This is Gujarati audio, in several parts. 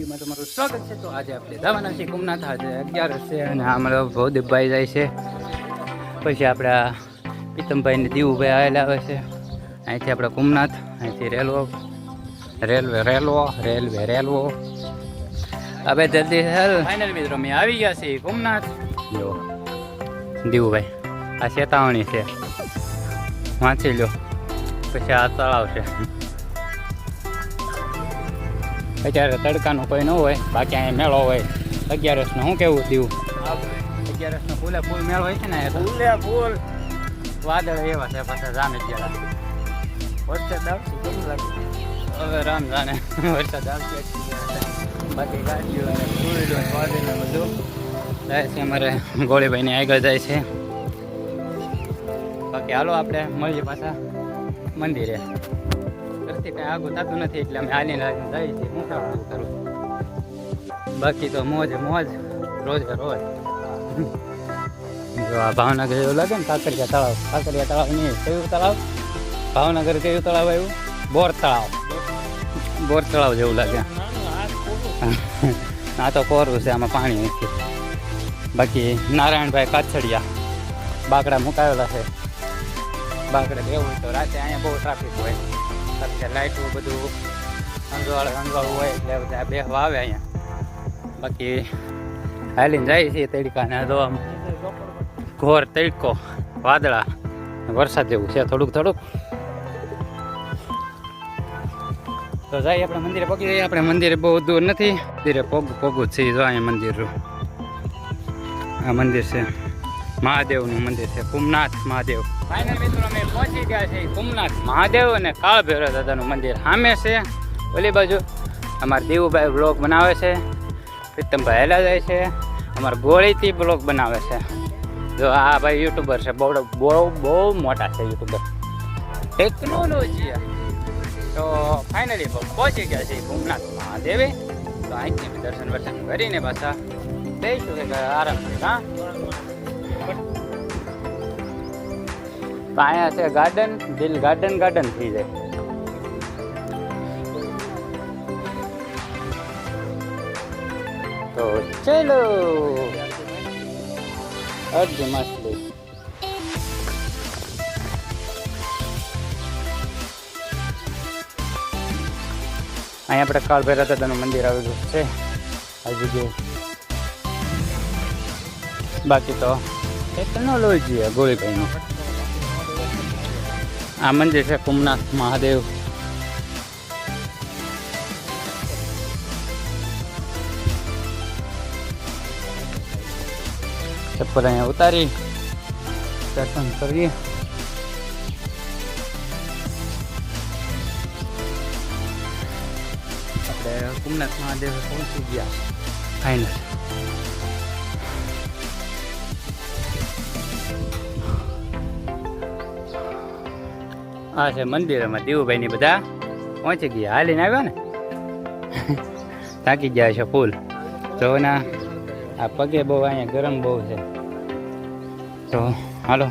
વિડીયોમાં તમારું સ્વાગત છે. તો આજે આપણે જવાના છીએ કુમનાથ આજે અગિયાર છે અને અમારા ભવદીપભાઈ જાય છે. પછી આપણા પીતમભાઈને દીવુભાઈ આવેલા આવે છે. અહીંથી આપણે કુમનાથ અહીંથી રેલવો, રેલવે રેલવો રેલવે, રેલવો. હવે જલ્દી ફાઇનલ મિત્રો મેં આવી ગયા છીએ કુમનાથ જો, દીવુભાઈ, આ શેતાવણી છે. વાંચી લો. પછી આ તળાવ છે. અત્યારે તડકાનું કોઈ ન હોય બાકી અહીંયા મેળો હોય. અગિયારસનો શું કેવું દીવું અગિયારસનો ફૂલે ફૂલ મેળો હોય છે ને ફૂલે ફૂલ વાદળ એવા છે પાછા રામે ત્યારે વરસાદ આવશે કેમ લાગે? હવે રામ જાણે. વરસાદ આવશે બાકી ગાડીઓ ફૂલ ફૂલો વાદળ બધું. જાય છે અમારે ગોળીભાઈને આગળ જાય છે. બાકી હાલો આપણે મળીએ પાછા મંદિરે. ઘરથી કાંઈ આગું થતું નથી એટલે અમે હાલીને હાલીને જઈએ છીએ હું કામ કરું? બાકી તો મોજ મોજ. રોજ રોજ. જો આ ભાવનગર એવું લાગે ને કાંકરિયા તળાવ. કાંકરિયા તળાવ નહીં, કયું તળાવ? ભાવનગર કયું તળાવ આવ્યું? બોર તળાવ. બોર તળાવ જેવું લાગે. આ તો કોરું છે, આમાં પાણી નથી. બાકી નારાયણભાઈ કાછડિયા બાકડા મુકાયેલા છે. બાકડે બેવું તો રાતે અહીંયા બહુ ટ્રાફિક હોય. અત્યારે લાઇટો બધું અંજવાળ અંજવાળું હોય એટલે બધા બેહવા આવે અહીંયા. બાકી હાલીને જાય છે તડકાને તો આમ ઘોર તડકો, વાદળા, વરસાદ જેવું છે થોડુંક થોડુંક. તો જાય આપણે મંદિરે પગી જઈએ આપણે મંદિરે બહુ દૂર નથી. મંદિરે પગ પગું છે, જો અહીંયા મંદિર આ મંદિર છે. મહાદેવનું મંદિર છે, કુમનાથ મહાદેવ. ફાઇનલ મિત્રો, અમે પહોંચી ગયા છે કુમનાથ મહાદેવ અને કાળ ભૈરવ દાદાનું મંદિર. સામે છે, ઓલી બાજુ અમારા દેવુભાઈ બ્લોગ બનાવે છે, પ્રીતમભાઈ હેલા જાય છે, અમારા ગોળીથી બ્લોગ બનાવે છે. જો આ ભાઈ યુટ્યુબર છે, બહુ બહુ બહુ મોટા છે યુટ્યુબર. ટેકનોલોજી તો ફાઇનલી પહોંચી ગયા છે ભૂમનાથ મહાદેવે. તો અહીંથી દર્શન વર્શન કરીને પાછા જઈશું આરામ હા? તો અહીંયા છે ગાર્ડન દિલ ગાર્ડન ગાર્ડન થઈ જાય. તો ચલો. અડધી માછલી. અહીંયા આપણે કાળભૈરા દાદાનું મંદિર આવેલું છે. આ જે બાકી તો ટેકનોલોજી ગોળીભાઈનું. આ મંદિર છે કુમનાથ મહાદેવ. ચપ્પલ અહીંયા ઉતારી, દર્શન કરીએ. આપણે કુમનાથ મહાદેવ પહોંચી ગયા. ફાઇનલ આ છે મંદિરમાં દેવુભાઈ બધા. પહોંચી ગયા. હાલીને આવ્યા ને? થાકી ગયા છે ફૂલ. તો ના આ પગે બહુ અહીંયા ગરમ બહુ છે. તો હાલો.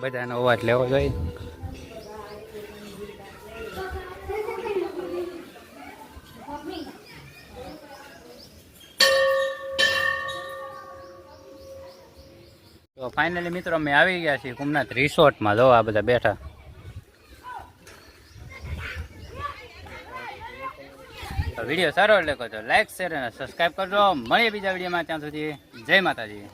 બધાનો અવાજ લેવો જોઈએ. તો ફાઇનલી મિત્રો અમે આવી ગયા છીએ કુમનાથ રિસોર્ટમાં જો આ બધા બેઠા. વીડિયો સારો એટલે કહો લાઈક શેર અને સબસ્ક્રાઈબ કરજો. મળીએ બીજા વિડીયોમાં. ત્યાં સુધી જય માતાજી.